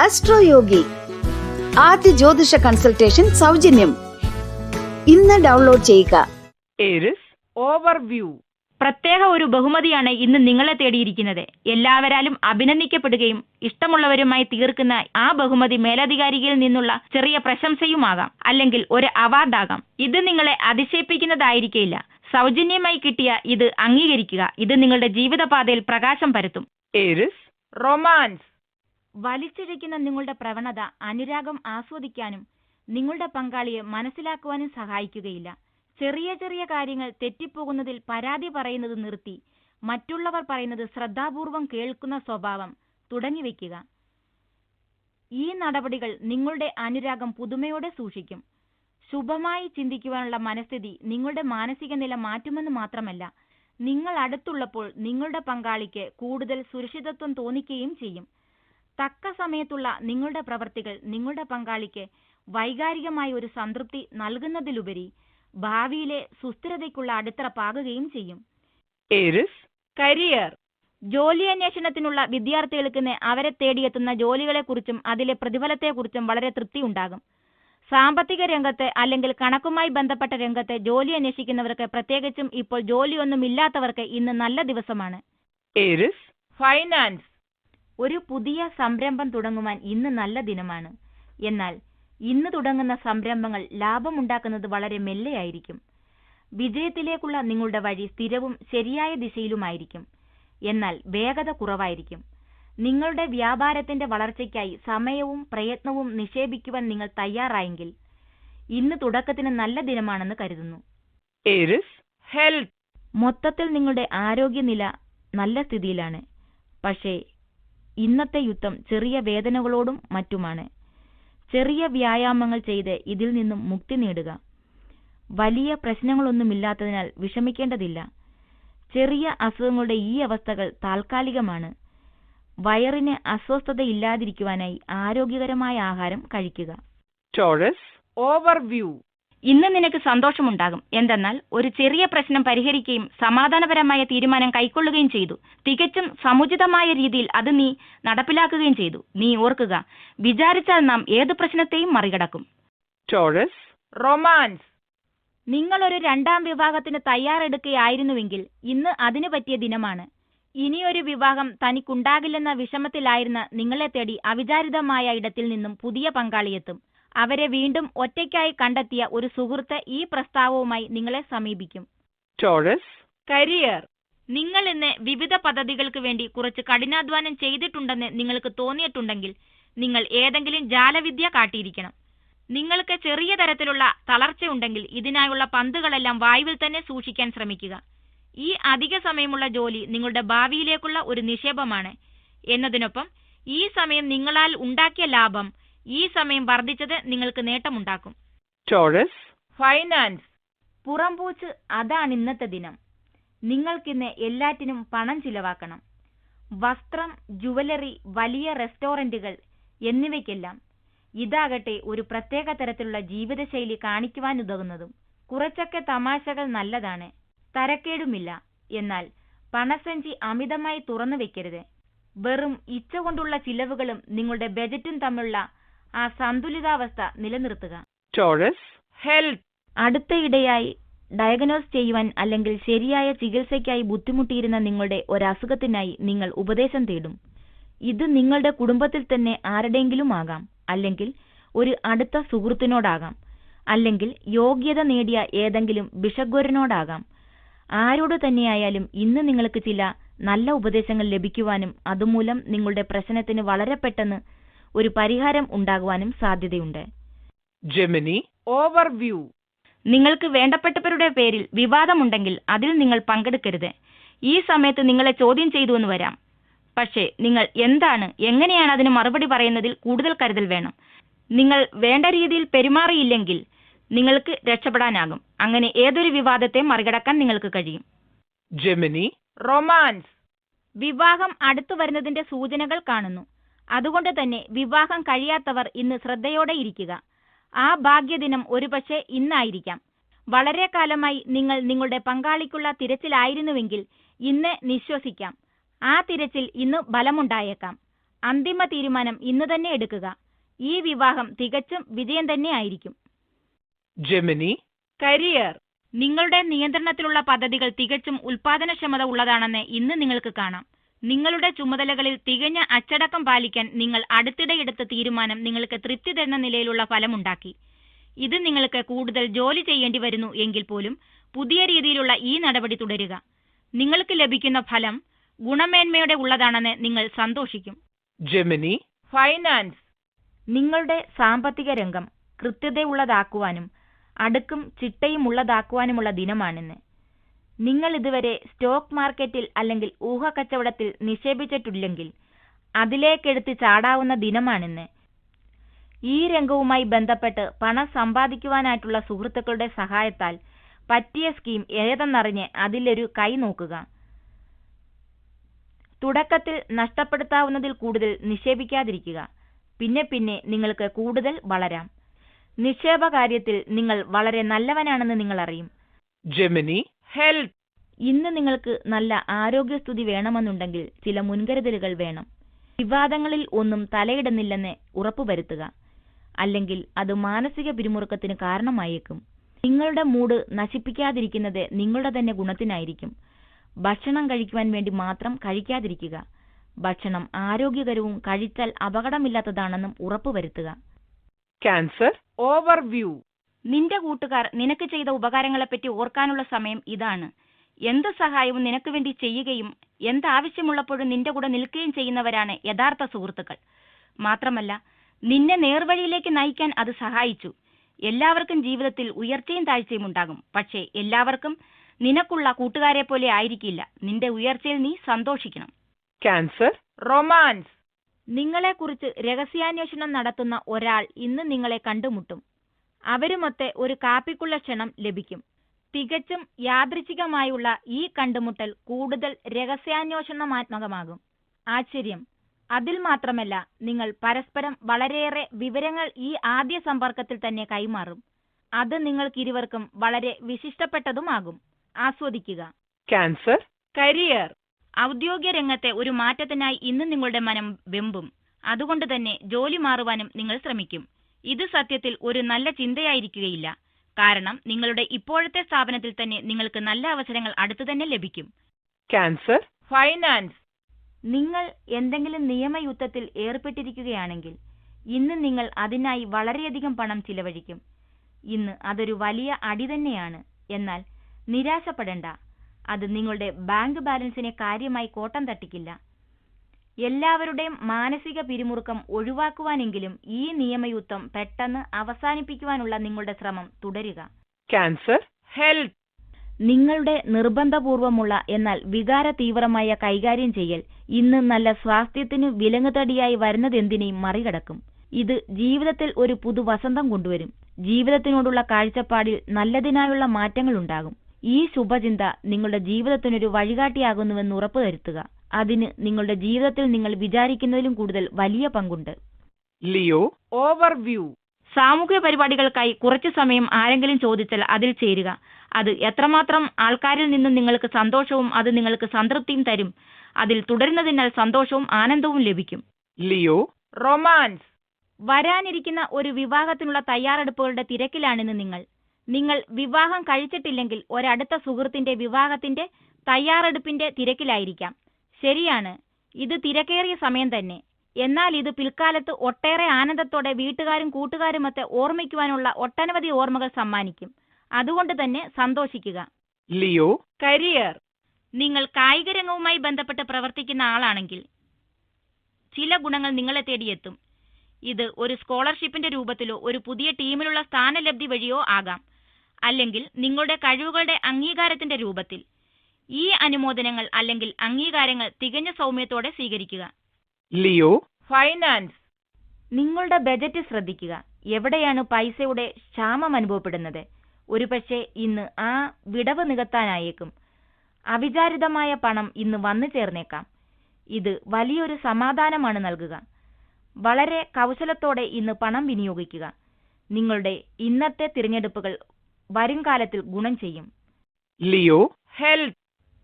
അസ്ട്രോയോഗി ആദ്യ ജ്യോതിഷ കൺസൾട്ടേഷൻ സൗജന്യം. ഇന്ന് ഡൗൺലോഡ് ചെയ്യുക. ഓവർവ്യൂ പ്രത്യേക ഒരു ബഹുമതിയാണ് ഇന്ന് നിങ്ങളെ തേടിയിരിക്കുന്നത്. എല്ലാവരാലും അഭിനന്ദിക്കപ്പെടുകയും ഇഷ്ടമുള്ളവരുമായി തീർക്കുന്ന ആ ബഹുമതി മേലധികാരിയിൽ നിന്നുള്ള ചെറിയ പ്രശംസയുമാകാം. അല്ലെങ്കിൽ ഒരു അവാർഡാകാം ഇത് നിങ്ങളെ അതിശയിപ്പിക്കുന്നതായിരിക്കില്ല സൗജന്യമായി കിട്ടിയ ഇത് അംഗീകരിക്കുക. ഇത് നിങ്ങളുടെ ജീവിതപാതയിൽ പ്രകാശം പരത്തും. റൊമാൻസ് വലിച്ചിഴയ്ക്കുന്ന നിങ്ങളുടെ പ്രവണത അനുരാഗം ആസ്വദിക്കാനും നിങ്ങളുടെ പങ്കാളിയെ മനസ്സിലാക്കുവാനും സഹായിക്കുകയില്ല. ചെറിയ ചെറിയ കാര്യങ്ങൾ തെറ്റിപ്പോകുന്നതിൽ പരാതി പറയുന്നത് നിർത്തി മറ്റുള്ളവർ പറയുന്നത് ശ്രദ്ധാപൂർവം കേൾക്കുന്ന സ്വഭാവം തുടങ്ങിവെക്കുക ഈ നടപടികൾ നിങ്ങളുടെ അനുരാഗം പുതുമയോടെ സൂക്ഷിക്കും. ശുഭമായി ചിന്തിക്കുവാനുള്ള മനസ്ഥിതി നിങ്ങളുടെ മാനസിക നില മാറ്റുമെന്ന് മാത്രമല്ല നിങ്ങൾ അടുത്തുള്ളപ്പോൾ നിങ്ങളുടെ പങ്കാളിക്ക് കൂടുതൽ സുരക്ഷിതത്വം തോന്നിക്കുകയും ചെയ്യും. തക്ക സമയത്തുള്ള നിങ്ങളുടെ പ്രവർത്തികൾ നിങ്ങളുടെ പങ്കാളിക്ക് വൈകാരികമായ ഒരു സംതൃപ്തി നൽകുന്നതിലുപരി ഭാവിയിലെ സുസ്ഥിരതയ്ക്കുള്ള അടിത്തറ പാകുകയും ചെയ്യും. കരിയർ. ജോലി അന്വേഷണത്തിനുള്ള വിദ്യാർത്ഥികൾക്ക് അവരെ തേടിയെത്തുന്ന ജോലികളെക്കുറിച്ചും അതിലെ പ്രതിഫലത്തെക്കുറിച്ചും വളരെ തൃപ്തി ഉണ്ടാകും. സാമ്പത്തിക രംഗത്തെ അല്ലെങ്കിൽ കണക്കുമായി ബന്ധപ്പെട്ട രംഗത്തെ ജോലി അന്വേഷിക്കുന്നവർക്ക് പ്രത്യേകിച്ചും ഇപ്പോൾ ജോലിയൊന്നുമില്ലാത്തവർക്ക് ഇന്ന് നല്ല ദിവസമാണ്. ഫൈനാൻസ്. ഒരു പുതിയ സംരംഭം തുടങ്ങുവാൻ ഇന്ന് നല്ല ദിനമാണ്. എന്നാൽ ഇന്ന് തുടങ്ങുന്ന സംരംഭങ്ങൾ ലാഭമുണ്ടാക്കുന്നത് വളരെ മെല്ലെയായിരിക്കും. വിജയത്തിലേക്കുള്ള നിങ്ങളുടെ വഴി സ്ഥിരവും ശരിയായ ദിശയിലുമായിരിക്കും. എന്നാൽ വേഗത കുറവായിരിക്കും. നിങ്ങളുടെ വ്യാപാരത്തിന്റെ വളർച്ചയ്ക്കായി സമയവും പ്രയത്നവും നിക്ഷേപിക്കുവാൻ നിങ്ങൾ തയ്യാറായെങ്കിൽ ഇന്ന് തുടക്കത്തിന് നല്ല ദിനമാണെന്ന് കരുതുന്നു. മൊത്തത്തിൽ നിങ്ങളുടെ ആരോഗ്യനില നല്ല സ്ഥിതിയിലാണ്. പക്ഷേ ഇന്നത്തെ യുദ്ധം ചെറിയ വേദനകളോടും മറ്റുമാണ്. ചെറിയ വ്യായാമങ്ങൾ ചെയ്ത് ഇതിൽ നിന്നും മുക്തി നേടുക. വലിയ പ്രശ്നങ്ങളൊന്നുമില്ലാത്തതിനാൽ വിഷമിക്കേണ്ടതില്ല. ചെറിയ അസുഖങ്ങളുടെ ഈ അവസ്ഥകൾ താൽക്കാലികമാണ്. വയറിന് അസ്വസ്ഥതയില്ലാതിരിക്കുവാനായി ആരോഗ്യകരമായ ആഹാരം കഴിക്കുക. ടോറസ് ഓവർവ്യൂ ഇന്ന് നിനക്ക് സന്തോഷമുണ്ടാകും. എന്തെന്നാൽ ഒരു ചെറിയ പ്രശ്നം പരിഹരിക്കുകയും സമാധാനപരമായ തീരുമാനം കൈക്കൊള്ളുകയും ചെയ്തു. തികച്ചും സമുചിതമായ രീതിയിൽ അത് നീ നടപ്പിലാക്കുകയും ചെയ്തു. നീ ഓർക്കുക വിചാരിച്ചാൽ നാം ഏത് പ്രശ്നത്തെയും മറികടക്കും. ടോറസ്? റൊമാൻസ്. നിങ്ങൾ ഒരു രണ്ടാം വിവാഹത്തിന് തയ്യാറെടുക്കുകയായിരുന്നുവെങ്കിൽ ഇന്ന് അതിനു പറ്റിയ ദിനമാണ്. ഇനിയൊരു വിവാഹം തനിക്കുണ്ടാകില്ലെന്ന വിഷമത്തിലായിരുന്ന നിങ്ങളെ തേടി അവിചാരിതമായ ഇടത്തിൽ നിന്നും പുതിയ പങ്കാളിയെത്തും. അവരെ വീണ്ടും ഒറ്റയ്ക്കായി കണ്ടെത്തിയ ഒരു സുഹൃത്ത് ഈ പ്രസ്താവവുമായി നിങ്ങളെ സമീപിക്കും. ടോറസ്? കരിയർ. നിങ്ങൾ ഇന്ന് വിവിധ പദ്ധതികൾക്ക് വേണ്ടി കുറച്ച് കഠിനാധ്വാനം ചെയ്തിട്ടുണ്ടെന്ന് നിങ്ങൾക്ക് തോന്നിയിട്ടുണ്ടെങ്കിൽ നിങ്ങൾ ഏതെങ്കിലും ജാലവിദ്യ കാട്ടിയിരിക്കണം. നിങ്ങൾക്ക് ചെറിയ തരത്തിലുള്ള തളർച്ചയുണ്ടെങ്കിൽ ഇതിനായുള്ള പന്തുകളെല്ലാം വായുവിൽ തന്നെ സൂക്ഷിക്കാൻ ശ്രമിക്കുക. ഈ അധിക സമയമുള്ള ജോലി നിങ്ങളുടെ ഭാവിയിലേക്കുള്ള ഒരു നിക്ഷേപമാണ്. എന്നതിനൊപ്പം ഈ സമയം നിങ്ങളാൽ ഉണ്ടാക്കിയ ലാഭം ഈ സമയം വർദ്ധിച്ചത് നിങ്ങൾക്ക് നേട്ടമുണ്ടാക്കും. Taurus finance. പുറംപൂച്ച് അതാണ് ഇന്നത്തെ ദിനം. നിങ്ങൾക്കിന്ന് എല്ലാറ്റിനും പണം ചിലവാക്കണം. വസ്ത്രം ജുവലറി വലിയ റെസ്റ്റോറന്റുകൾ എന്നിവയ്ക്കെല്ലാം ഇതാകട്ടെ ഒരു പ്രത്യേക തരത്തിലുള്ള ജീവിതശൈലി കാണിക്കുവാനുതകുന്നതും കുറച്ചൊക്കെ തമാശകൾ നല്ലതാണ് തരക്കേടുമില്ല. എന്നാൽ പണസഞ്ചി അമിതമായി തുറന്നു വെക്കരുത്. വെറും ഇച്ച കൊണ്ടുള്ള ചിലവുകളും നിങ്ങളുടെ ബജറ്റും തമ്മിലുള്ള ആ സന്തുലിതാവസ്ഥ നിലനിർത്തുക. ടോറസ്? ഹെൽത്ത്. അടുത്തയിടെയായി ഡയഗ്നോസ് ചെയ്യുവാൻ അല്ലെങ്കിൽ ശരിയായ ചികിത്സയ്ക്കായി ബുദ്ധിമുട്ടിയിരുന്ന നിങ്ങളുടെ ഒരസുഖത്തിനായി നിങ്ങൾ ഉപദേശം തേടും. ഇത് നിങ്ങളുടെ കുടുംബത്തിൽ തന്നെ ആരുടെയെങ്കിലും ആകാം. അല്ലെങ്കിൽ ഒരു അടുത്ത സുഹൃത്തിനോടാകാം. അല്ലെങ്കിൽ യോഗ്യത നേടിയ ഏതെങ്കിലും ബിഷഗ്വരനോടാകാം ആരോട് തന്നെയായാലും ഇന്ന് നിങ്ങൾക്ക് ചില നല്ല ഉപദേശങ്ങൾ ലഭിക്കുവാനും അതുമൂലം നിങ്ങളുടെ പ്രശ്നത്തിന് വളരെ പെട്ടെന്ന് ഒരു പരിഹാരം ഉണ്ടാകുവാനും സാധ്യതയുണ്ട്. ജെമിനി ഓവർവ്യൂ നിങ്ങൾക്ക് വേണ്ടപ്പെട്ടവരുടെ പേരിൽ വിവാദമുണ്ടെങ്കിൽ അതിൽ നിങ്ങൾ പങ്കെടുക്കരുത്. ഈ സമയത്ത് നിങ്ങളെ ചോദ്യം ചെയ്തു എന്ന് വരാം. പക്ഷേ നിങ്ങൾ എന്താണ് എങ്ങനെയാണ് അതിന് മറുപടി പറയുന്നതിൽ കൂടുതൽ കരുതൽ വേണം. നിങ്ങൾ വേണ്ട രീതിയിൽ പെരുമാറിയില്ലെങ്കിൽ നിങ്ങൾക്ക് രക്ഷപ്പെടാനാകും. അങ്ങനെ ഏതൊരു വിവാദത്തെ മറികടക്കാൻ നിങ്ങൾക്ക് കഴിയും. ജെമിനി റൊമാൻസ് വിവാഹം അടുത്തു വരുന്നതിന്റെ സൂചനകൾ കാണുന്നു. അതുകൊണ്ട് തന്നെ വിവാഹം കഴിയാത്തവർ ഇന്ന് ശ്രദ്ധയോടെ ഇരിക്കുക. ആ ഭാഗ്യദിനം ഒരുപക്ഷെ ഇന്നായിരിക്കാം. വളരെ കാലമായി നിങ്ങൾ നിങ്ങളുടെ പങ്കാളിക്കുള്ള തിരച്ചിലായിരുന്നുവെങ്കിൽ ഇന്ന് നിശ്വസിക്കാം. ആ തിരച്ചിൽ ഇന്ന് ഫലമുണ്ടായേക്കാം. അന്തിമ തീരുമാനം ഇന്ന് തന്നെ എടുക്കുക. ഈ വിവാഹം തികച്ചും വിജയം തന്നെ ആയിരിക്കും. ജെമിനി? കരിയർ. നിങ്ങളുടെ നിയന്ത്രണത്തിലുള്ള പദ്ധതികൾ തികച്ചും ഉൽപാദനക്ഷമത ഉള്ളതാണെന്ന് ഇന്ന് നിങ്ങൾക്ക് കാണാം. നിങ്ങളുടെ ചുമതലകളിൽ തികഞ്ഞ അച്ചടക്കം പാലിക്കാൻ നിങ്ങൾ അടുത്തിടെ എടുത്ത തീരുമാനം നിങ്ങൾക്ക് തൃപ്തി തരുന്ന നിലയിലുള്ള ഫലമുണ്ടാക്കി. ഇത് നിങ്ങൾക്ക് കൂടുതൽ ജോലി ചെയ്യേണ്ടി വരുന്നു എങ്കിൽ പോലും പുതിയ രീതിയിലുള്ള ഈ നടപടി തുടരുക. നിങ്ങൾക്ക് ലഭിക്കുന്ന ഫലം ഗുണമേന്മയുടെ ഉള്ളതാണെന്ന് നിങ്ങൾ സന്തോഷിക്കും. ജെമിനി. ഫൈനാൻസ്. നിങ്ങളുടെ സാമ്പത്തിക രംഗം കൃത്യതയുള്ളതാക്കുവാനും അടുക്കും ചിട്ടയും ഉള്ളതാക്കുവാനുമുള്ള ദിനമാണിന്ന്. നിങ്ങൾ ഇതുവരെ സ്റ്റോക്ക് മാർക്കറ്റിൽ അല്ലെങ്കിൽ ഊഹക്കച്ചവടത്തിൽ നിക്ഷേപിച്ചിട്ടില്ലെങ്കിൽ അതിലേക്കെടുത്ത് ചാടാവുന്ന ദിനമാണിന്ന്. ഈ രംഗവുമായി ബന്ധപ്പെട്ട് പണം സമ്പാദിക്കുവാനായിട്ടുള്ള സുഹൃത്തുക്കളുടെ സഹായത്താൽ പറ്റിയ സ്കീം ഏതെന്നറിഞ്ഞ് അതിലൊരു കൈ നോക്കുക. തുടക്കത്തിൽ നഷ്ടപ്പെടുത്താവുന്നതിൽ കൂടുതൽ നിക്ഷേപിക്കാതിരിക്കുക. പിന്നെ പിന്നെ നിങ്ങൾക്ക് കൂടുതൽ വളരാം. നിക്ഷേപ കാര്യത്തിൽ നിങ്ങൾ വളരെ നല്ലവനാണെന്ന് നിങ്ങൾ അറിയും Gemini, health, ഇന്ന് നിങ്ങൾക്ക് നല്ല ആരോഗ്യസ്ഥിതി വേണമെന്നുണ്ടെങ്കിൽ ചില മുൻകരുതലുകൾ വേണം. വിവാദങ്ങളിൽ ഒന്നും തലയിടുന്നില്ലെന്ന് ഉറപ്പുവരുത്തുക. അല്ലെങ്കിൽ അത് മാനസിക പിരിമുറുക്കത്തിന് കാരണമായേക്കും. നിങ്ങളുടെ മൂഡ് നശിപ്പിക്കാതിരിക്കുന്നത് നിങ്ങളുടെ തന്നെ ഗുണത്തിനായിരിക്കും. ഭക്ഷണം കഴിക്കുവാൻ വേണ്ടി മാത്രം കഴിക്കാതിരിക്കുക. ഭക്ഷണം ആരോഗ്യകരവും കഴിച്ചാൽ അപകടമില്ലാത്തതാണെന്നും ഉറപ്പുവരുത്തുക. ക്യാൻസർ overview, നിന്റെ കൂട്ടുകാർ നിനക്ക് ചെയ്ത ഉപകാരങ്ങളെപ്പറ്റി ഓർക്കാനുള്ള സമയം ഇതാണ്. എന്ത് സഹായവും നിനക്ക് വേണ്ടി ചെയ്യുകയും എന്താവശ്യമുള്ളപ്പോഴും നിന്റെ കൂടെ നിൽക്കുകയും ചെയ്യുന്നവരാണ് യഥാർത്ഥ സുഹൃത്തുക്കൾ. മാത്രമല്ല നിന്നെ നേർവഴിയിലേക്ക് നയിക്കാൻ അത് സഹായിച്ചു. എല്ലാവർക്കും ജീവിതത്തിൽ ഉയർച്ചയും താഴ്ചയും ഉണ്ടാകും. പക്ഷേ എല്ലാവർക്കും നിനക്കുള്ള കൂട്ടുകാരെ പോലെ ആയിരിക്കില്ല. നിന്റെ ഉയർച്ചയിൽ നീ സന്തോഷിക്കണം. ക്യാൻസർ? റൊമാൻസ്. നിങ്ങളെക്കുറിച്ച് രഹസ്യാന്വേഷണം നടത്തുന്ന ഒരാൾ ഇന്ന് നിങ്ങളെ കണ്ടുമുട്ടും. അവരുമൊത്തെ ഒരു കാപ്പിക്കുള്ള ക്ഷണം ലഭിക്കും. തികച്ചും യാദൃച്ഛികമായുള്ള ഈ കണ്ടുമുട്ടൽ കൂടുതൽ രഹസ്യാന്വേഷണമാത്മകമാകും. ആശ്ചര്യം. അതിൽ മാത്രമല്ല നിങ്ങൾ പരസ്പരം വളരെയേറെ വിവരങ്ങൾ ഈ ആദ്യ സമ്പർക്കത്തിൽ തന്നെ കൈമാറും. അത് നിങ്ങൾക്കിരുവർക്കും വളരെ വിശിഷ്ടപ്പെട്ടതുമാകും. ആസ്വദിക്കുക. ക്യാൻസർ കരിയർ ഔദ്യോഗിക രംഗത്തെ ഒരു മാറ്റത്തിനായി ഇന്ന് നിങ്ങളുടെ മനം വെമ്പും. അതുകൊണ്ട് തന്നെ ജോലി മാറുവാനും നിങ്ങൾ ശ്രമിക്കും. ഇത് സത്യത്തിൽ ഒരു നല്ല ചിന്തയായിരിക്കുകയില്ല. കാരണം നിങ്ങളുടെ ഇപ്പോഴത്തെ സ്ഥാപനത്തിൽ തന്നെ നിങ്ങൾക്ക് നല്ല അവസരങ്ങൾ അടുത്തു തന്നെ ലഭിക്കും. ക്യാൻസർ ഫൈനാൻസ് നിങ്ങൾ എന്തെങ്കിലും നിയമയുദ്ധത്തിൽ ഏർപ്പെട്ടിരിക്കുകയാണെങ്കിൽ ഇന്ന് നിങ്ങൾ അതിനായി വളരെയധികം പണം ചിലവഴിക്കും. ഇന്ന് അതൊരു വലിയ അടി തന്നെയാണ്. എന്നാൽ നിരാശപ്പെടേണ്ട. അത് നിങ്ങളുടെ ബാങ്ക് ബാലൻസിനെ കാര്യമായി കോട്ടം തട്ടിക്കില്ല. എല്ലാവരുടെയും മാനസിക പിരിമുറുക്കം ഒഴിവാക്കുവാനെങ്കിലും ഈ നിയമയുദ്ധം പെട്ടെന്ന് അവസാനിപ്പിക്കുവാനുള്ള നിങ്ങളുടെ ശ്രമം തുടരുക. ക്യാൻസർ ഹെൽത്ത് നിങ്ങളുടെ നിർബന്ധപൂർവമുള്ള എന്നാൽ വികാര തീവ്രമായ കൈകാര്യം ചെയ്യൽ ഇന്ന് നല്ല സ്വാസ്ഥ്യത്തിനു വിലങ്ങുതടിയായി വരുന്നതെന്തിനേയും മറികടക്കും. ഇത് ജീവിതത്തിൽ ഒരു പുതു വസന്തം കൊണ്ടുവരും. ജീവിതത്തിനോടുള്ള കാഴ്ചപ്പാടിൽ നല്ലതിനായുള്ള മാറ്റങ്ങൾ ഉണ്ടാകും ഈ ശുഭചിന്ത നിങ്ങളുടെ ജീവിതത്തിനൊരു വഴികാട്ടിയാകുന്നുവെന്ന് ഉറപ്പുവരുത്തുക. അതിന് നിങ്ങളുടെ ജീവിതത്തിൽ നിങ്ങൾ വിചാരിക്കുന്നതിലും കൂടുതൽ വലിയ പങ്കുണ്ട്. ലിയോ? ഓവർവ്യൂ സാമൂഹിക പരിപാടികൾക്കായി കുറച്ചു സമയം ആരെങ്കിലും ചോദിച്ചാൽ അതിൽ ചേരുക. അത് എത്രമാത്രം ആൾക്കാരിൽ നിന്നും നിങ്ങൾക്ക് സന്തോഷവും അത് നിങ്ങൾക്ക് സംതൃപ്തിയും തരും. അതിൽ തുടരുന്നതിനാൽ സന്തോഷവും ആനന്ദവും ലഭിക്കും. ലിയോ? റൊമാൻസ് വരാനിരിക്കുന്ന ഒരു വിവാഹത്തിനുള്ള തയ്യാറെടുപ്പുകളുടെ തിരക്കിലാണിന്ന് നിങ്ങൾ. നിങ്ങൾ വിവാഹം കഴിച്ചിട്ടില്ലെങ്കിൽ ഒരടുത്ത സുഹൃത്തിന്റെ വിവാഹത്തിന്റെ തയ്യാറെടുപ്പിന്റെ തിരക്കിലായിരിക്കാം. ശരിയാണ്. ഇത് തിരക്കേറിയ സമയം തന്നെ. എന്നാൽ ഇത് പിൽക്കാലത്ത് ഒട്ടേറെ ആനന്ദത്തോടെ വീട്ടുകാരും കൂട്ടുകാരുമൊക്കെ ഓർമ്മിക്കുവാനുള്ള ഒട്ടനവധി ഓർമ്മകൾ സമ്മാനിക്കും. അതുകൊണ്ട് തന്നെ സന്തോഷിക്കുക. ലിയോ? കരിയർ. നിങ്ങൾ കായിക രംഗവുമായി ബന്ധപ്പെട്ട് പ്രവർത്തിക്കുന്ന ആളാണെങ്കിൽ ചില ഗുണങ്ങൾ നിങ്ങളെ തേടിയെത്തും. ഇത് ഒരു സ്കോളർഷിപ്പിന്റെ രൂപത്തിലോ ഒരു പുതിയ ടീമിലുള്ള സ്ഥാനലബ്ധി വഴിയോ ആകാം. അല്ലെങ്കിൽ നിങ്ങളുടെ കഴിവുകളുടെ അംഗീകാരത്തിന്റെ രൂപത്തിൽ. ഈ അനുമോദനങ്ങൾ അല്ലെങ്കിൽ അംഗീകാരങ്ങൾ തികഞ്ഞ സൗമ്യത്തോടെ സ്വീകരിക്കുക. ലിയോ? ഫൈനാൻസ്. നിങ്ങളുടെ ബജറ്റ് ശ്രദ്ധിക്കുക. എവിടെയാണ് പൈസയുടെ ക്ഷാമം അനുഭവപ്പെടുന്നത്? ഒരുപക്ഷെ ഇന്ന് ആ വിടവ് നികത്താനായേക്കും. അവിചാരിതമായ പണം ഇന്ന് വന്നു ചേർന്നേക്കാം. ഇത് വലിയൊരു സമാധാനമാണ് നൽകുക. വളരെ കൗശലത്തോടെ ഇന്ന് പണം വിനിയോഗിക്കുക. നിങ്ങളുടെ ഇന്നത്തെ തിരഞ്ഞെടുപ്പുകൾ വരും കാലത്തിൽ ഗുണം ചെയ്യും. ലിയോ? health,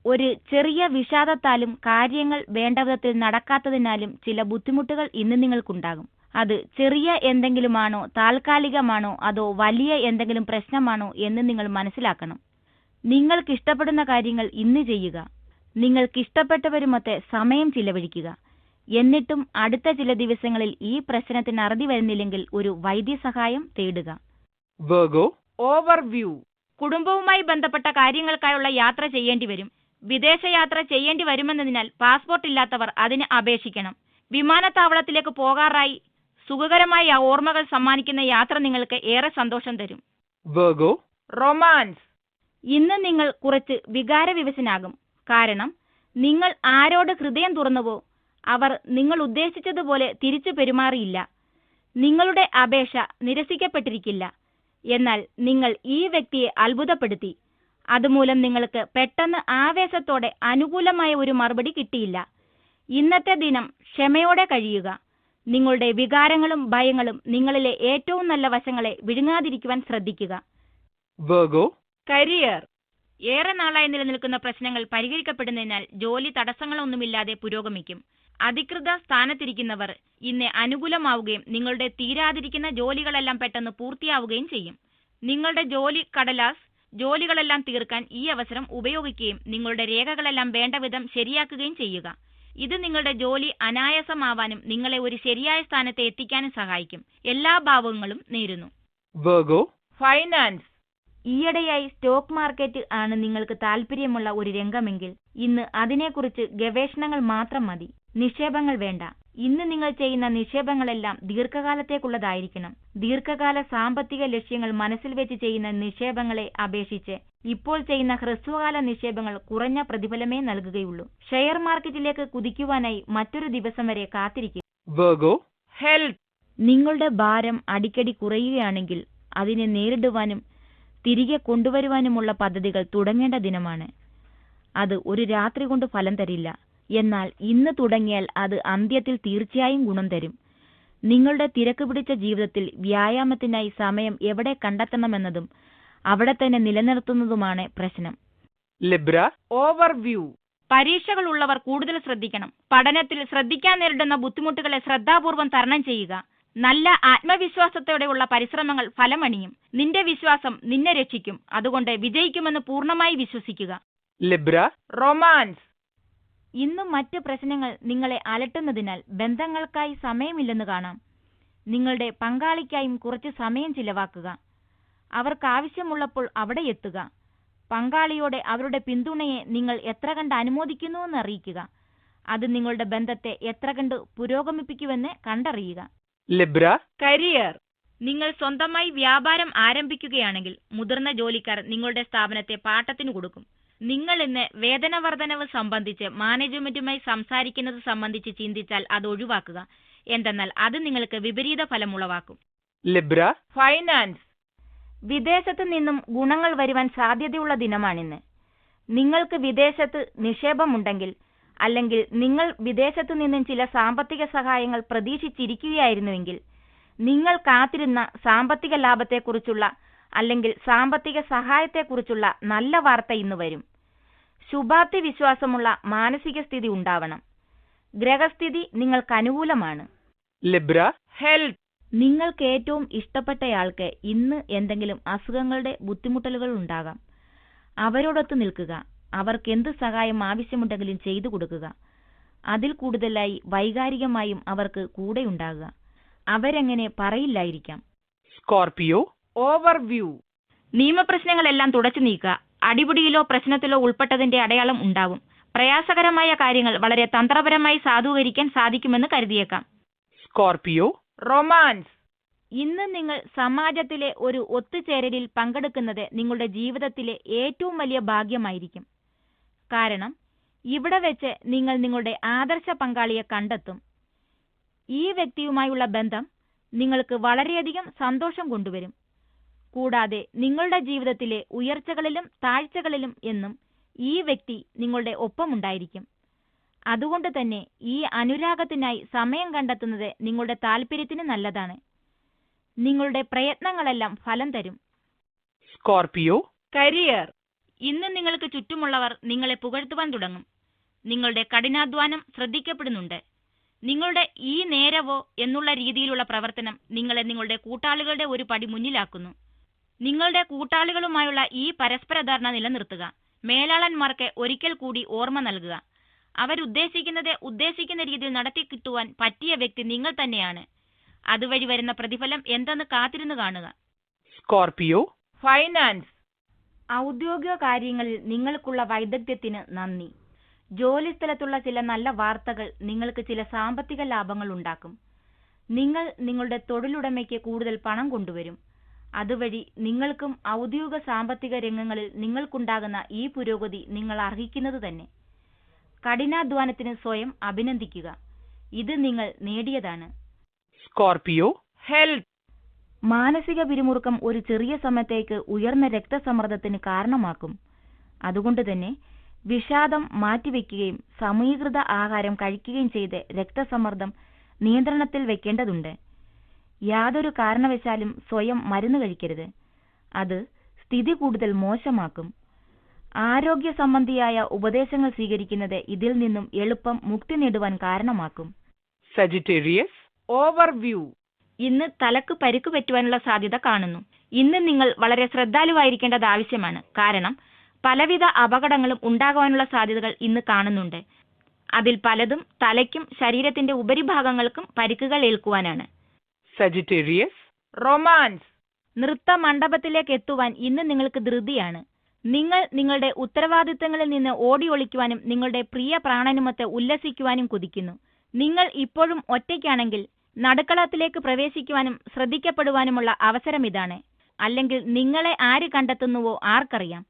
ഒരു ചെറിയ വിഷാദത്താലും കാര്യങ്ങൾ വേണ്ടവിധത്തിൽ നടക്കാത്തതിനാലും ചില ബുദ്ധിമുട്ടുകൾ ഇന്ന് നിങ്ങൾക്കുണ്ടാകും. അത് ചെറിയ എന്തെങ്കിലുമാണോ താൽക്കാലികമാണോ അതോ വലിയ എന്തെങ്കിലും പ്രശ്നമാണോ എന്ന് നിങ്ങൾ മനസ്സിലാക്കണം. നിങ്ങൾക്ക് ഇഷ്ടപ്പെടുന്ന കാര്യങ്ങൾ ഇന്ന് ചെയ്യുക. നിങ്ങൾക്ക് നിങ്ങൾക്കിഷ്ടപ്പെട്ടവരുമൊത്തെ സമയം ചിലവഴിക്കുക. എന്നിട്ടും അടുത്ത ചില ദിവസങ്ങളിൽ ഈ പ്രശ്നത്തിന് അറുതി വരുന്നില്ലെങ്കിൽ ഒരു വൈദ്യസഹായം തേടുക. ഓവർവ്യൂ. കുടുംബവുമായി ബന്ധപ്പെട്ട കാര്യങ്ങൾക്കായുള്ള യാത്ര ചെയ്യേണ്ടി വരും. വിദേശയാത്ര ചെയ്യേണ്ടി വരുമെന്നതിനാൽ പാസ്പോർട്ട് ഇല്ലാത്തവർ അതിന് അപേക്ഷിക്കണം. വിമാനത്താവളത്തിലേക്ക് പോകാറായി സുഖകരമായ ഓർമ്മകൾ സമ്മാനിക്കുന്ന യാത്ര നിങ്ങൾക്ക് ഏറെ സന്തോഷം തരും. റൊമാൻസ്. ഇന്ന് നിങ്ങൾ കുറച്ച് വികാരവിവശനാകും. കാരണം നിങ്ങൾ ആരോട് ഹൃദയം തുറന്നുവോ അവർ നിങ്ങൾ ഉദ്ദേശിച്ചതുപോലെ തിരിച്ചു പെരുമാറിയില്ല. നിങ്ങളുടെ അപേക്ഷ നിരസിക്കപ്പെട്ടിരിക്കില്ല. എന്നാൽ നിങ്ങൾ ഈ വ്യക്തിയെ അത്ഭുതപ്പെടുത്തി. അതുമൂലം നിങ്ങൾക്ക് പെട്ടെന്ന് ആവേശത്തോടെ അനുകൂലമായ ഒരു മറുപടി കിട്ടിയില്ല. ഇന്നത്തെ ദിനം ക്ഷമയോടെ കഴിയുക. നിങ്ങളുടെ വികാരങ്ങളും ഭയങ്ങളും നിങ്ങളിലെ ഏറ്റവും നല്ല വശങ്ങളെ വിഴുങ്ങാതിരിക്കുവാൻ ശ്രദ്ധിക്കുക. Career Career. ഏറെ നാളായി നിലനിൽക്കുന്ന പ്രശ്നങ്ങൾ പരിഹരിക്കപ്പെടുന്നതിനാൽ ജോലി തടസ്സങ്ങളൊന്നുമില്ലാതെ പുരോഗമിക്കും. അധികൃത സ്ഥാനത്തിരിക്കുന്നവർ ഇന്ന് അനുകൂലമാവുകയും നിങ്ങളുടെ തീരാതിരിക്കുന്ന ജോലികളെല്ലാം പെട്ടെന്ന് പൂർത്തിയാവുകയും ചെയ്യും. നിങ്ങളുടെ ജോലി കടലാസ് ജോലികളെല്ലാം തീർക്കാൻ ഈ അവസരം ഉപയോഗിക്കുകയും നിങ്ങളുടെ രേഖകളെല്ലാം വേണ്ടവിധം ശരിയാക്കുകയും ചെയ്യുക. ഇത് നിങ്ങളുടെ ജോലി അനായാസമാവാനും നിങ്ങളെ ഒരു ശരിയായ സ്ഥാനത്ത് എത്തിക്കാനും സഹായിക്കും. എല്ലാ ഭാവങ്ങളും നേരുന്നു. Finance Finance. ഈയിടെയായി സ്റ്റോക്ക് മാർക്കറ്റ് ആണ് നിങ്ങൾക്ക് താല്പര്യമുള്ള ഒരു രംഗമെങ്കിൽ ഇന്ന് അതിനെക്കുറിച്ച് ഗവേഷണങ്ങൾ മാത്രം മതി. നിക്ഷേപങ്ങൾ വേണ്ട. ഇന്ന് നിങ്ങൾ ചെയ്യുന്ന നിക്ഷേപങ്ങളെല്ലാം ദീർഘകാലത്തേക്കുള്ളതായിരിക്കണം. ദീർഘകാല സാമ്പത്തിക ലക്ഷ്യങ്ങൾ മനസ്സിൽ വെച്ച് ചെയ്യുന്ന നിക്ഷേപങ്ങളെ അപേക്ഷിച്ച് ഇപ്പോൾ ചെയ്യുന്ന ഹ്രസ്വകാല നിക്ഷേപങ്ങൾ കുറഞ്ഞ പ്രതിഫലമേ നൽകുകയുള്ളൂ. ഷെയർ മാർക്കറ്റിലേക്ക് കുതിക്കുവാനായി മറ്റൊരു ദിവസം വരെ കാത്തിരിക്കുക. നിങ്ങളുടെ ഭാരം അടിക്കടി കുറയുകയാണെങ്കിൽ അതിനെ നേരിടുവാനും തിരികെ കൊണ്ടുവരുവാനുമുള്ള പദ്ധതികൾ തുടങ്ങേണ്ട ദിനമാണ്. അത് ഒരു രാത്രി കൊണ്ട് ഫലം തരില്ല. എന്നാൽ ഇന്ന് തുടങ്ങിയാൽ അത് അന്ത്യത്തിൽ തീർച്ചയായും ഗുണം തരും. നിങ്ങളുടെ തിരക്ക് പിടിച്ച ജീവിതത്തിൽ വ്യായാമത്തിനായി സമയം എവിടെ കണ്ടെത്തണമെന്നതും അവിടെ തന്നെ നിലനിർത്തുന്നതുമാണ് പ്രശ്നം. ഓവർവ്യൂ പരീക്ഷകൾ ഉള്ളവർ കൂടുതൽ ശ്രദ്ധിക്കണം. പഠനത്തിൽ ശ്രദ്ധിക്കാൻ നേരിടുന്ന ബുദ്ധിമുട്ടുകളെ ശ്രദ്ധാപൂർവം തരണം ചെയ്യുക. നല്ല ആത്മവിശ്വാസത്തോടെയുള്ള പരിശ്രമങ്ങൾ ഫലമണിയും. നിന്റെ വിശ്വാസം നിന്നെ രക്ഷിക്കും. അതുകൊണ്ട് വിജയിക്കുമെന്ന് പൂർണമായി വിശ്വസിക്കുക. ലിബ്ര? Romance. ഇന്നും മറ്റ് പ്രശ്നങ്ങൾ നിങ്ങളെ അലട്ടുന്നതിനാൽ ബന്ധങ്ങൾക്കായി സമയമില്ലെന്ന് കാണാം. നിങ്ങളുടെ പങ്കാളിക്കായും കുറച്ച് സമയം ചിലവാക്കുക. അവർക്ക് ആവശ്യമുള്ളപ്പോൾ അവിടെ എത്തുക. പങ്കാളിയോടെ അവരുടെ പിന്തുണയെ നിങ്ങൾ എത്ര കണ്ട് അനുമോദിക്കുന്നുവെന്ന് അറിയിക്കുക. അത് നിങ്ങളുടെ ബന്ധത്തെ എത്ര കണ്ട് പുരോഗമിപ്പിക്കുമെന്ന് കണ്ടറിയുക. ലിബ്ര? കരിയർ. നിങ്ങൾ സ്വന്തമായി വ്യാപാരം ആരംഭിക്കുകയാണെങ്കിൽ മുതിർന്ന ജോലിക്കാർ നിങ്ങളുടെ സ്ഥാപനത്തെ പാട്ടത്തിന് കൊടുക്കും. നിങ്ങൾ ഇന്ന് വേതന വർധനവ് സംബന്ധിച്ച് മാനേജ്മെന്റുമായി സംസാരിക്കുന്നത് സംബന്ധിച്ച് ചിന്തിച്ചാൽ അത് ഒഴിവാക്കുക. എന്തെന്നാൽ അത് നിങ്ങൾക്ക് വിപരീത ഫലമുളവാക്കും ലിബ്ര? ഫൈനാൻസ്. വിദേശത്ത് നിന്നും ഗുണങ്ങൾ വരുവാൻ സാധ്യതയുള്ള ദിനമാണിന്ന്. നിങ്ങൾക്ക് വിദേശത്ത് നിക്ഷേപമുണ്ടെങ്കിൽ അല്ലെങ്കിൽ നിങ്ങൾ വിദേശത്തു നിന്നും ചില സാമ്പത്തിക സഹായങ്ങൾ പ്രതീക്ഷിച്ചിരിക്കുകയായിരുന്നുവെങ്കിൽ നിങ്ങൾ കാത്തിരുന്ന സാമ്പത്തിക ലാഭത്തെക്കുറിച്ചുള്ള അല്ലെങ്കിൽ സാമ്പത്തിക സഹായത്തെക്കുറിച്ചുള്ള നല്ല വാർത്ത ഇന്ന് വരും. ശുഭാപ്തി വിശ്വാസമുള്ള മാനസിക സ്ഥിതി ഉണ്ടാവണം. ഗ്രഹസ്ഥിതി നിങ്ങൾക്ക് അനുകൂലമാണ്. ലിബ്ര? ഹെൽത്ത്. നിങ്ങൾക്ക് ഏറ്റവും ഇഷ്ടപ്പെട്ടയാൾക്ക് ഇന്ന് എന്തെങ്കിലും അസുഖങ്ങളുടെ ബുദ്ധിമുട്ടലുകൾ ഉണ്ടാകാം. അവരോടൊത്ത് നിൽക്കുക. അവർക്ക് എന്ത് സഹായം ആവശ്യമുണ്ടെങ്കിലും ചെയ്തു കൊടുക്കുക. അതിൽ കൂടുതലായി വൈകാരികമായും അവർക്ക് കൂടെയുണ്ടാകുക അവരെങ്ങനെ പറയില്ലായിരിക്കാം. Scorpio. Overview. നിയമപ്രശ്നങ്ങളെല്ലാം തുടച്ചു നീക്കുക. അടിപിടിയിലോ പ്രശ്നത്തിലോ ഉൾപ്പെട്ടതിന്റെ അടയാളം ഉണ്ടാവും. പ്രയാസകരമായ കാര്യങ്ങൾ വളരെ തന്ത്രപരമായി സാധൂകരിക്കാൻ സാധിക്കുമെന്ന് കരുതിയേക്കാം. സ്കോർപിയോ. റൊമാൻസ്. ഇന്ന് നിങ്ങൾ സമാജത്തിലെ ഒരു ഒത്തുചേരലിൽ പങ്കെടുക്കുന്നത് നിങ്ങളുടെ ജീവിതത്തിലെ ഏറ്റവും വലിയ ഭാഗ്യമായിരിക്കും. കാരണം ഇവിടെ വെച്ച് നിങ്ങൾ നിങ്ങളുടെ ആദർശ പങ്കാളിയെ കണ്ടെത്തും. ഈ വ്യക്തിയുമായുള്ള ബന്ധം നിങ്ങൾക്ക് വളരെയധികം സന്തോഷം കൊണ്ടുവരും. കൂടാതെ നിങ്ങളുടെ ജീവിതത്തിലെ ഉയർച്ചകളിലും താഴ്ചകളിലും എന്നും ഈ വ്യക്തി നിങ്ങളുടെ ഒപ്പമുണ്ടായിരിക്കും. അതുകൊണ്ട് തന്നെ ഈ അനുരാഗത്തിനായി സമയം കണ്ടെത്തുന്നത് നിങ്ങളുടെ താല്പര്യത്തിന് നല്ലതാണ്. നിങ്ങളുടെ പ്രയത്നങ്ങളെല്ലാം ഫലം തരും. സ്കോർപിയോ. കരിയർ. ഇന്ന് നിങ്ങൾക്ക് ചുറ്റുമുള്ളവർ നിങ്ങളെ പുകഴ്ത്തുവാൻ തുടങ്ങും. നിങ്ങളുടെ കഠിനാധ്വാനം ശ്രദ്ധിക്കപ്പെടുന്നുണ്ട്. നിങ്ങളുടെ ഈ നേരവോ എന്നുള്ള രീതിയിലുള്ള പ്രവർത്തനം നിങ്ങളെ നിങ്ങളുടെ കൂട്ടാളികളുടെ ഒരു പടി മുന്നിലാക്കുന്നു. നിങ്ങളുടെ കൂട്ടാളികളുമായുള്ള ഈ പരസ്പര ധാരണ നിലനിർത്തുക. മേലാളന്മാർക്ക് ഒരിക്കൽ കൂടി ഓർമ്മ നൽകുക. അവരുദ്ദേശിക്കുന്നത് ഉദ്ദേശിക്കുന്ന രീതിയിൽ നടത്തി കിട്ടുവാൻ പറ്റിയ വ്യക്തി നിങ്ങൾ തന്നെയാണ്. അതുവഴി വരുന്ന പ്രതിഫലം എന്തെന്ന് കാത്തിരുന്നു കാണുക. സ്കോർപിയോ. ഫൈനാൻസ്. ഔദ്യോഗിക കാര്യങ്ങളിൽ നിങ്ങൾക്കുള്ള വൈദഗ്ധ്യത്തിന് നന്ദി. ജോലിസ്ഥലത്തുള്ള ചില നല്ല വാർത്തകൾ നിങ്ങൾക്ക് ചില സാമ്പത്തിക ലാഭങ്ങൾ ഉണ്ടാക്കും. നിങ്ങൾ നിങ്ങളുടെ തൊഴിലുടമയ്ക്ക് കൂടുതൽ പണം കൊണ്ടുവരും. അതുവഴി നിങ്ങൾക്കും ഔദ്യോഗിക സാമ്പത്തിക രംഗങ്ങളിൽ നിങ്ങൾക്കുണ്ടാകുന്ന ഈ പുരോഗതി നിങ്ങൾ അർഹിക്കുന്നത് തന്നെ. കഠിനാധ്വാനത്തിന് സ്വയം അഭിനന്ദിക്കുക. ഇത് നിങ്ങൾ നേടിയതാണ്. Scorpio health. മാനസിക പിരിമുറുക്കം ഒരു ചെറിയ സമയത്തേക്ക് ഉയർന്ന രക്തസമ്മർദ്ദത്തിന് കാരണമാക്കും. അതുകൊണ്ട് തന്നെ വിഷാദം മാറ്റിവെക്കുകയും സമീകൃത ആഹാരം കഴിക്കുകയും ചെയ്ത് രക്തസമ്മർദ്ദം നിയന്ത്രണത്തിൽ വെക്കേണ്ടതുണ്ട്. യാതൊരു കാരണവശാലും സ്വയം മരുന്ന് കഴിക്കരുത്. അത് സ്ഥിതി കൂടുതൽ മോശമാക്കും. ആരോഗ്യ സംബന്ധിയായ ഉപദേശങ്ങൾ സ്വീകരിക്കുന്നത് ഇതിൽ നിന്നും എളുപ്പം മുക്തി നേടുവാൻ കാരണമാക്കും. സജിറ്റേറിയസ് ഓവർവ്യൂ ഇന്ന് തലക്ക് പരിക്ക് പറ്റുവാനുള്ള സാധ്യത കാണുന്നു. ഇന്ന് നിങ്ങൾ വളരെ ശ്രദ്ധാലുവായിരിക്കേണ്ടത് ആവശ്യമാണ്. കാരണം പലവിധ അപകടങ്ങളും ഉണ്ടാകുവാനുള്ള സാധ്യതകൾ ഇന്ന് കാണുന്നുണ്ട്. അതിൽ പലതും തലയ്ക്കും ശരീരത്തിന്റെ ഉപരിഭാഗങ്ങൾക്കും പരിക്കുകൾ ഏൽക്കുവാനാണ്. Sagittarius. റൊമാൻസ് നൃത്ത മണ്ഡപത്തിലേക്ക് എത്തുവാൻ ഇന്ന് നിങ്ങൾക്ക് ധൃതിയാണ്. നിങ്ങൾ നിങ്ങളുടെ ഉത്തരവാദിത്തങ്ങളിൽ നിന്ന് ഓടി ഒളിക്കുവാനും നിങ്ങളുടെ പ്രിയ പ്രാണനുമൊത്ത് ഉല്ലസിക്കുവാനും കുതിക്കുന്നു. നിങ്ങൾ ഇപ്പോഴും ഒറ്റയ്ക്കാണെങ്കിൽ നടുക്കളത്തിലേക്ക് പ്രവേശിക്കുവാനും ശ്രദ്ധിക്കപ്പെടുവാനുമുള്ള അവസരം ഇതാണ്. അല്ലെങ്കിൽ നിങ്ങളെ ആര് കണ്ടെത്തുന്നുവോ ആർക്കറിയാം.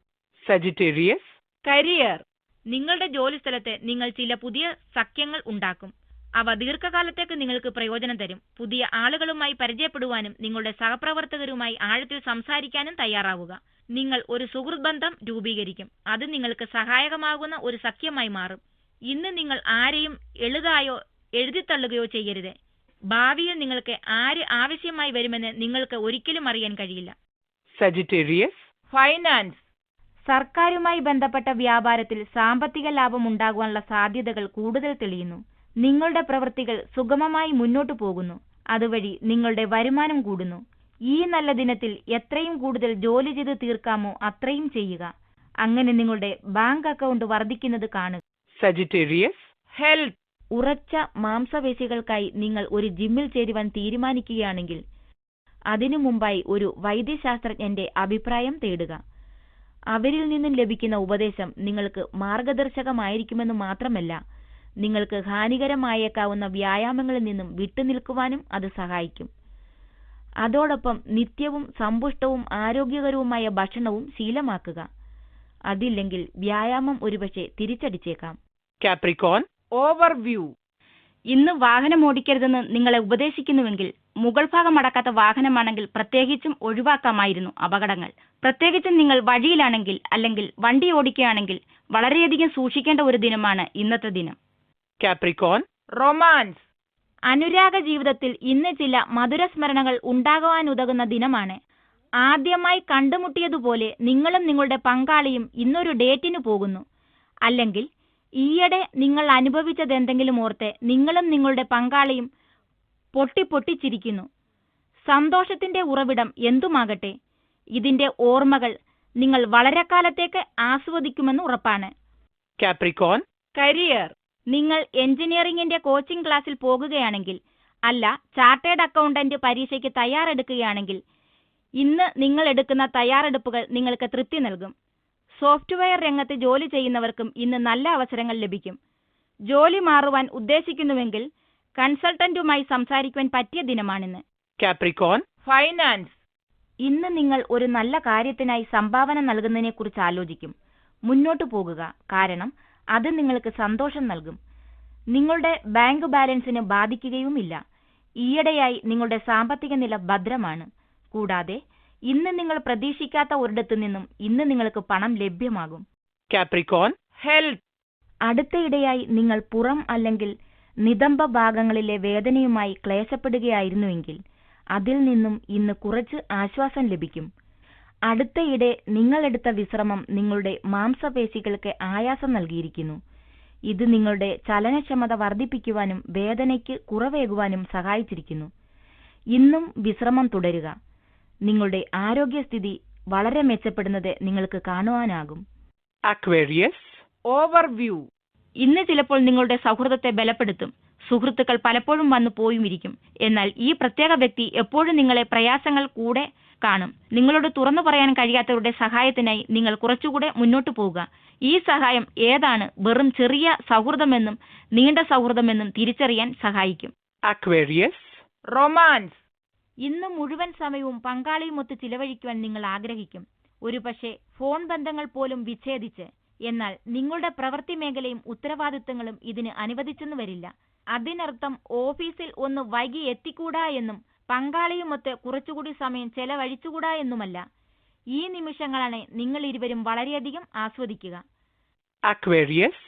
സജിറ്റേറിയസ് കരിയർ നിങ്ങളുടെ ജോലിസ്ഥലത്ത് നിങ്ങൾ ചില പുതിയ സഖ്യങ്ങൾ ഉണ്ടാക്കും. അവ ദീർഘകാലത്തേക്ക് നിങ്ങൾക്ക് പ്രയോജനം തരും. പുതിയ ആളുകളുമായി പരിചയപ്പെടുവാനും നിങ്ങളുടെ സഹപ്രവർത്തകരുമായി ആഴത്തിൽ സംസാരിക്കാനും തയ്യാറാവുക. നിങ്ങൾ ഒരു സുഹൃത് ബന്ധം രൂപീകരിക്കും. അത് നിങ്ങൾക്ക് സഹായകമാകുന്ന ഒരു സഖ്യമായി മാറും. ഇന്ന് നിങ്ങൾ ആരെയും എളുതായോ എഴുതിത്തള്ളുകയോ ചെയ്യരുത്. ഭാവിയിൽ നിങ്ങൾക്ക് ആര് ആവശ്യമായി വരുമെന്ന് നിങ്ങൾക്ക് ഒരിക്കലും അറിയാൻ കഴിയില്ല. സജിറ്റേറിയസ് ഫൈനാൻസ് സർക്കാരുമായി ബന്ധപ്പെട്ട വ്യാപാരത്തിൽ സാമ്പത്തിക ലാഭം ഉണ്ടാകുവാനുള്ള സാധ്യതകൾ കൂടുതൽ തെളിയുന്നു. നിങ്ങളുടെ പ്രവൃത്തികൾ സുഗമമായി മുന്നോട്ടു പോകുന്നു. അതുവഴി നിങ്ങളുടെ വരുമാനം കൂടുന്നു. ഈ നല്ല ദിനത്തിൽ എത്രയും കൂടുതൽ ജോലി ചെയ്ത് തീർക്കാമോ അത്രയും ചെയ്യുക. അങ്ങനെ നിങ്ങളുടെ ബാങ്ക് അക്കൗണ്ട് വർദ്ധിക്കുന്നത് കാണുക. സജിറ്റേറിയസ് ഹെൽത്ത് ഉറച്ച മാംസപേശികൾക്കായി നിങ്ങൾ ഒരു ജിമ്മിൽ ചേരുവാൻ തീരുമാനിക്കുകയാണെങ്കിൽ അതിനു മുമ്പായി ഒരു വൈദ്യശാസ്ത്രജ്ഞന്റെ അഭിപ്രായം തേടുക. അവരിൽ നിന്നും ലഭിക്കുന്ന ഉപദേശം നിങ്ങൾക്ക് മാർഗദർശകമായിരിക്കുമെന്ന് മാത്രമല്ല നിങ്ങൾക്ക് ഹാനികരമായേക്കാവുന്ന വ്യായാമങ്ങളിൽ നിന്നും വിട്ടുനിൽക്കുവാനും അത് സഹായിക്കും. അതോടൊപ്പം നിത്യവും സമ്പുഷ്ടവും ആരോഗ്യകരവുമായ ഭക്ഷണവും ശീലമാക്കുക. അതില്ലെങ്കിൽ വ്യായാമം ഒരുപക്ഷെ തിരിച്ചടിച്ചേക്കാം. കാപ്രിക്കോൺ ഓവർവ്യൂ ഇന്ന് വാഹനം ഓടിക്കരുതെന്ന് നിങ്ങളെ ഉപദേശിക്കുന്നുവെങ്കിൽ മുകൾ ഭാഗം അടക്കാത്ത വാഹനമാണെങ്കിൽ പ്രത്യേകിച്ചും ഒഴിവാക്കാമായിരുന്നു അപകടങ്ങൾ. പ്രത്യേകിച്ചും നിങ്ങൾ വഴിയിലാണെങ്കിൽ അല്ലെങ്കിൽ വണ്ടി ഓടിക്കുകയാണെങ്കിൽ വളരെയധികം സൂക്ഷിക്കേണ്ട ഒരു ദിനമാണ് ഇന്നത്തെ ദിനം. Capricorn. റൊമാൻസ് അനുരാഗ ജീവിതത്തിൽ ഇന്ന് ചില മധുരസ്മരണകൾ ഉണ്ടാകുവാനുതകുന്ന ദിനമാണ് ആദ്യമായി കണ്ടുമുട്ടിയതുപോലെ നിങ്ങളും നിങ്ങളുടെ പങ്കാളിയും ഇന്നൊരു ഡേറ്റിന് പോകുന്നു അല്ലെങ്കിൽ ഈയിടെ നിങ്ങൾ അനുഭവിച്ചതെന്തെങ്കിലും ഓർത്ത് നിങ്ങളും നിങ്ങളുടെ പങ്കാളിയും പൊട്ടി പൊട്ടിച്ചിരിക്കുന്നു സന്തോഷത്തിന്റെ ഉറവിടം എന്തുമാകട്ടെ ഇതിന്റെ ഓർമ്മകൾ നിങ്ങൾ വളരെ കാലത്തേക്ക് ആസ്വദിക്കുമെന്ന് ഉറപ്പാണ് Capricorn. Career. നിങ്ങൾ എഞ്ചിനീയറിംഗിന്റെ കോച്ചിംഗ് ക്ലാസ്സിൽ പോകുകയാണെങ്കിൽ അല്ല ചാർട്ടേഡ് അക്കൗണ്ടന്റ് പരീക്ഷയ്ക്ക് തയ്യാറെടുക്കുകയാണെങ്കിൽ ഇന്ന് നിങ്ങൾ എടുക്കുന്ന തയ്യാറെടുപ്പുകൾ നിങ്ങൾക്ക് തൃപ്തി നൽകും. സോഫ്റ്റ്വെയർ രംഗത്ത് ജോലി ചെയ്യുന്നവർക്കും ഇന്ന് നല്ല അവസരങ്ങൾ ലഭിക്കും. ജോലി മാറുവാൻ ഉദ്ദേശിക്കുന്നുവെങ്കിൽ കൺസൾട്ടന്റുമായി സംസാരിക്കുവാൻ പറ്റിയ ദിനമാണിന്ന്. കാപ്രിക്കോൺ ഫൈനാൻസ് ഇന്ന് നിങ്ങൾ ഒരു നല്ല കാര്യത്തിനായി സംഭാവന നൽകുന്നതിനെക്കുറിച്ച് ആലോചിക്കും. മുന്നോട്ടു പോകുക. കാരണം അത് നിങ്ങൾക്ക് സന്തോഷം നൽകും. നിങ്ങളുടെ ബാങ്ക് ബാലൻസിന് ബാധിക്കുകയുമില്ല. ഈയിടെയായി നിങ്ങളുടെ സാമ്പത്തിക നില ഭദ്രമാണ്. കൂടാതെ ഇന്ന് നിങ്ങൾ പ്രതീക്ഷിക്കാത്ത ഒരിടത്തു നിന്നും ഇന്ന് നിങ്ങൾക്ക് പണം ലഭ്യമാകും. കാപ്രിക്കോൺ ഹെൽത്ത് അടുത്തയിടെയായി നിങ്ങൾ പുറം അല്ലെങ്കിൽ നിതംബ ഭാഗങ്ങളിലെ വേദനയുമായി ക്ലേശപ്പെടുകയായിരുന്നുവെങ്കിൽ അതിൽ നിന്നും ഇന്ന് കുറച്ച് ആശ്വാസം ലഭിക്കും. അടുത്തയിടെ നിങ്ങളെടുത്ത വിശ്രമം നിങ്ങളുടെ മാംസപേശികൾക്ക് ആയാസം നൽകിയിരിക്കുന്നു. ഇത് നിങ്ങളുടെ ചലനക്ഷമത വർദ്ധിപ്പിക്കുവാനും വേദനയ്ക്ക് കുറവേകുവാനും സഹായിച്ചിരിക്കുന്നു. ഇന്നും വിശ്രമം തുടരുക. നിങ്ങളുടെ ആരോഗ്യസ്ഥിതി വളരെ മെച്ചപ്പെടുന്നത് നിങ്ങൾക്ക് കാണുവാനാകും. അക്വേറിയസ് ഓവർവ്യൂ ഇന്ന് ചിലപ്പോൾ നിങ്ങളുടെ സൗഹൃദത്തെ ബലപ്പെടുത്തും. സുഹൃത്തുക്കൾ പലപ്പോഴും വന്നു പോയും ഇരിക്കും എന്നാൽ ഈ പ്രത്യേക വ്യക്തി എപ്പോഴും നിങ്ങളെ പ്രയാസങ്ങൾ കൂടെ കാണും. നിങ്ങളോട് തുറന്നു പറയാൻ കഴിയാത്തവരുടെ സഹായത്തിനായി നിങ്ങൾ കുറച്ചുകൂടെ മുന്നോട്ട് പോവുക. ഈ സഹായം ഏതാണ് വെറും ചെറിയ സൗഹൃദമെന്നും നീണ്ട സൗഹൃദമെന്നും തിരിച്ചറിയാൻ സഹായിക്കും. അക്വേറിയസ് റൊമാൻസ് ഇന്ന് മുഴുവൻ സമയവും പങ്കാളിയുമൊത്ത് ചിലവഴിക്കുവാൻ നിങ്ങൾ ആഗ്രഹിക്കും. ഒരുപക്ഷെ ഫോൺ ബന്ധങ്ങൾ പോലും വിച്ഛേദിച്ച്. എന്നാൽ നിങ്ങളുടെ പ്രവൃത്തി മേഖലയും ഉത്തരവാദിത്തങ്ങളും ഇതിന് അനുവദിച്ചെന്ന് വരില്ല. അതിനർത്ഥം ഓഫീസിൽ ഒന്ന് വൈകി എത്തിക്കൂടാ എന്നും പങ്കാളിയുമൊത്ത് കുറച്ചുകൂടി സമയം ചെലവഴിച്ചുകൂടാ എന്നുമല്ല. ഈ നിമിഷങ്ങളാണ് നിങ്ങൾ ഇരുവരും വളരെയധികം ആസ്വദിക്കുക. അക്വേറിയസ്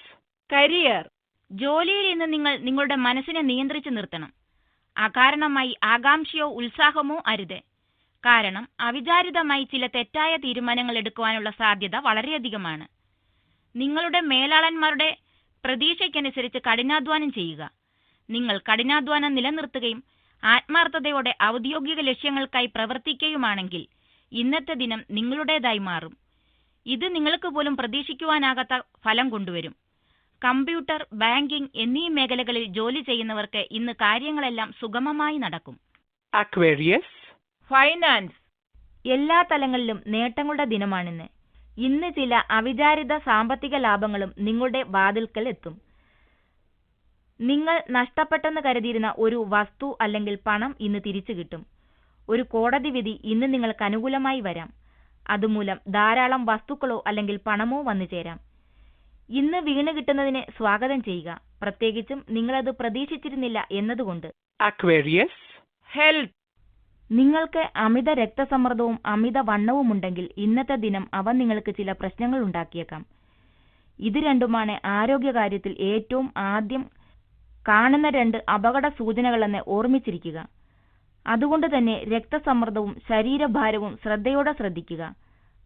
കരിയർ ജോലിയിൽ ഇന്ന് നിങ്ങൾ നിങ്ങളുടെ മനസ്സിനെ നിയന്ത്രിച്ചു നിർത്തണം. അകാരണമായി ആകാംക്ഷയോ ഉത്സാഹമോ അരുത്. കാരണം അവിചാരിതമായി ചില തെറ്റായ തീരുമാനങ്ങൾ എടുക്കുവാനുള്ള സാധ്യത വളരെയധികമാണ്. നിങ്ങളുടെ മേലാളന്മാരുടെ പ്രതീക്ഷയ്ക്കനുസരിച്ച് കഠിനാധ്വാനം ചെയ്യുക. നിങ്ങൾ കഠിനാധ്വാനം നിലനിർത്തുകയും ആത്മാർത്ഥതയോടെ ഔദ്യോഗിക ലക്ഷ്യങ്ങൾക്കായി പ്രവർത്തിക്കുകയുമാണെങ്കിൽ ഇന്നത്തെ ദിനം നിങ്ങളുടേതായി മാറും. ഇത് നിങ്ങൾക്ക് പോലും പ്രതീക്ഷിക്കുവാനാകാത്ത ഫലം കൊണ്ടുവരും. കമ്പ്യൂട്ടർ ബാങ്കിംഗ് എന്നീ മേഖലകളിൽ ജോലി ചെയ്യുന്നവർക്ക് ഇന്ന് കാര്യങ്ങളെല്ലാം സുഗമമായി നടക്കും. അക്വേറിയസ് ഫൈനാൻസ് എല്ലാ തലങ്ങളിലും നേട്ടങ്ങളുടെ ദിനമാണിന്ന്. ഇന്ന് ചില അവിചാരിത സാമ്പത്തിക ലാഭങ്ങളും നിങ്ങളുടെ വാതിൽക്കൽ എത്തും. നിങ്ങൾ നഷ്ടപ്പെട്ടെന്ന് കരുതിയിരുന്ന ഒരു വസ്തു അല്ലെങ്കിൽ പണം ഇന്ന് തിരിച്ചു കിട്ടും. ഒരു കോടതി വിധി ഇന്ന് നിങ്ങൾക്ക് അനുകൂലമായി വരാം. അതുമൂലം ധാരാളം വസ്തുക്കളോ അല്ലെങ്കിൽ പണമോ വന്നു ചേരാം. ഇന്ന് വീണ് കിട്ടുന്നതിനെ സ്വാഗതം ചെയ്യുക. പ്രത്യേകിച്ചും നിങ്ങളത് പ്രതീക്ഷിച്ചിരുന്നില്ല എന്നതുകൊണ്ട്. Aquarius. ഹെൽത്ത് നിങ്ങൾക്ക് അമിത രക്തസമ്മർദ്ദവും അമിത വണ്ണവും ഉണ്ടെങ്കിൽ ഇന്നത്തെ ദിനം അവ നിങ്ങൾക്ക് ചില പ്രശ്നങ്ങൾ ഉണ്ടാക്കിയേക്കാം. ഇത് രണ്ടുമാണ് ആരോഗ്യകാര്യത്തിൽ ഏറ്റവും ആദ്യം കാണുന്ന രണ്ട് അപകട സൂചനകളെന്ന് ഓർമ്മിച്ചിരിക്കുക. അതുകൊണ്ട് തന്നെ രക്തസമ്മർദ്ദവും ശരീരഭാരവും ശ്രദ്ധയോടെ ശ്രദ്ധിക്കുക.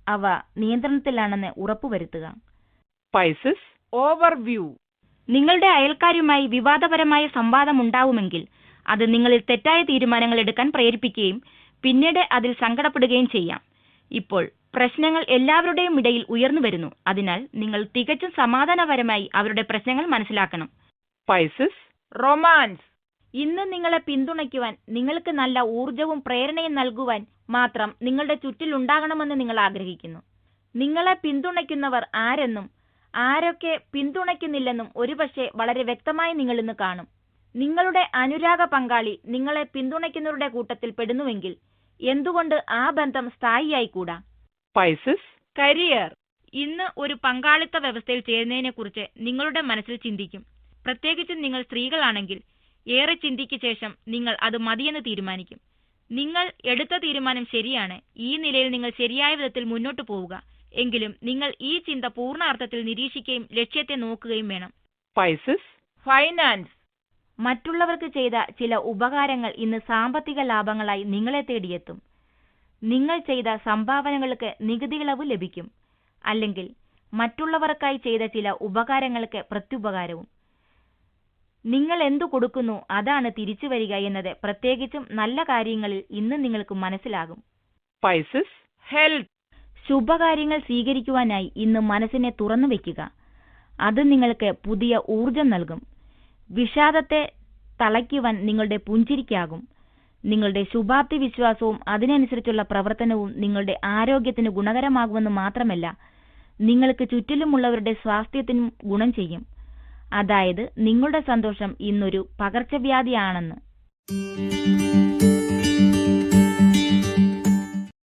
അവ നിയന്ത്രണത്തിലാണെന്ന് ഉറപ്പുവരുത്തുക. പൈസസ് ഓവർവ്യൂ നിങ്ങളുടെ അയൽക്കാരുമായി വിവാദപരമായ സംവാദം ഉണ്ടാവുമെങ്കിൽ അത് നിങ്ങളിൽ തെറ്റായ തീരുമാനങ്ങൾ എടുക്കാൻ പ്രേരിപ്പിക്കുകയും പിന്നീട് അതിൽ സങ്കടപ്പെടുകയും ചെയ്യാം. ഇപ്പോൾ പ്രശ്നങ്ങൾ എല്ലാവരുടെയും ഇടയിൽ ഉയർന്നു വരുന്നു. അതിനാൽ നിങ്ങൾ തികച്ചും സമാധാനപരമായി അവരുടെ പ്രശ്നങ്ങൾ മനസ്സിലാക്കണം. Pisces. Romance. ഇന്ന് നിങ്ങളെ പിന്തുണയ്ക്കുവാൻ നിങ്ങൾക്ക് നല്ല ഊർജവും പ്രേരണയും നൽകുവാൻ മാത്രം നിങ്ങളുടെ ചുറ്റിലുണ്ടാകണമെന്ന് നിങ്ങൾ ആഗ്രഹിക്കുന്നു. നിങ്ങളെ പിന്തുണയ്ക്കുന്നവർ ആരെന്നും ആരൊക്കെ പിന്തുണയ്ക്കുന്നില്ലെന്നും ഒരുപക്ഷെ വളരെ വ്യക്തമായി നിങ്ങൾ ഇന്ന് കാണും. നിങ്ങളുടെ അനുരാഗ പങ്കാളി നിങ്ങളെ പിന്തുണയ്ക്കുന്നവരുടെ കൂട്ടത്തിൽ പെടുന്നുവെങ്കിൽ എന്തുകൊണ്ട് ആ ബന്ധം സ്ഥായിയായി കൂടാ പൈസസ് കരിയർ ഇന്ന് ഒരു പങ്കാളിത്ത വ്യവസ്ഥയിൽ ചേരുന്നതിനെക്കുറിച്ച് നിങ്ങളുടെ മനസ്സിൽ ചിന്തിക്കും. പ്രത്യേകിച്ചും നിങ്ങൾ സ്ത്രീകളാണെങ്കിൽ ഏറെ ചിന്തിക്ക് ശേഷം നിങ്ങൾ അത് മതിയെന്ന് തീരുമാനിക്കും. നിങ്ങൾ എടുത്ത തീരുമാനം ശരിയാണ്. ഈ നിലയിൽ നിങ്ങൾ ശരിയായ വിധത്തിൽ മുന്നോട്ട് പോവുക. എങ്കിലും നിങ്ങൾ ഈ ചിന്ത പൂർണ അർത്ഥത്തിൽ നിരീക്ഷിക്കുകയും ലക്ഷ്യത്തെ നോക്കുകയും വേണം. ഫൈനാൻസ്. മറ്റുള്ളവർക്ക് ചെയ്ത ചില ഉപകാരങ്ങൾ ഇന്ന് സാമ്പത്തിക ലാഭങ്ങളായി നിങ്ങളെ തേടിയെത്തും. നിങ്ങൾ ചെയ്ത സംഭാവനകൾക്ക് നികുതി ഇളവ് ലഭിക്കും. അല്ലെങ്കിൽ മറ്റുള്ളവർക്കായി ചെയ്ത ചില ഉപകാരങ്ങൾക്ക് പ്രത്യുപകാരവും. നിങ്ങൾ എന്തു കൊടുക്കുന്നു അതാണ് തിരിച്ചു വരിക എന്നത്. പ്രത്യേകിച്ചും നല്ല കാര്യങ്ങളിൽ ഇന്ന് നിങ്ങൾക്ക് മനസ്സിലാകും. ഹെൽത്ത് ശുഭകാര്യങ്ങൾ സ്വീകരിക്കുവാനായി ഇന്ന് മനസ്സിനെ തുറന്നു വെക്കുക. അത് നിങ്ങൾക്ക് പുതിയ ഊർജം നൽകും. വിഷാദത്തെ തളയ്ക്കുവാൻ നിങ്ങളുടെ പുഞ്ചിരിക്കാകും. നിങ്ങളുടെ ശുഭാപ്തി വിശ്വാസവും അതിനനുസരിച്ചുള്ള പ്രവർത്തനവും നിങ്ങളുടെ ആരോഗ്യത്തിന് ഗുണകരമാകുമെന്ന് മാത്രമല്ല നിങ്ങൾക്ക് ചുറ്റിലുമുള്ളവരുടെ സ്വാസ്ഥ്യത്തിനും ഗുണം ചെയ്യും. അതായത് നിങ്ങളുടെ സന്തോഷം ഇന്നൊരു പകർച്ചവ്യാധിയാണെന്ന്.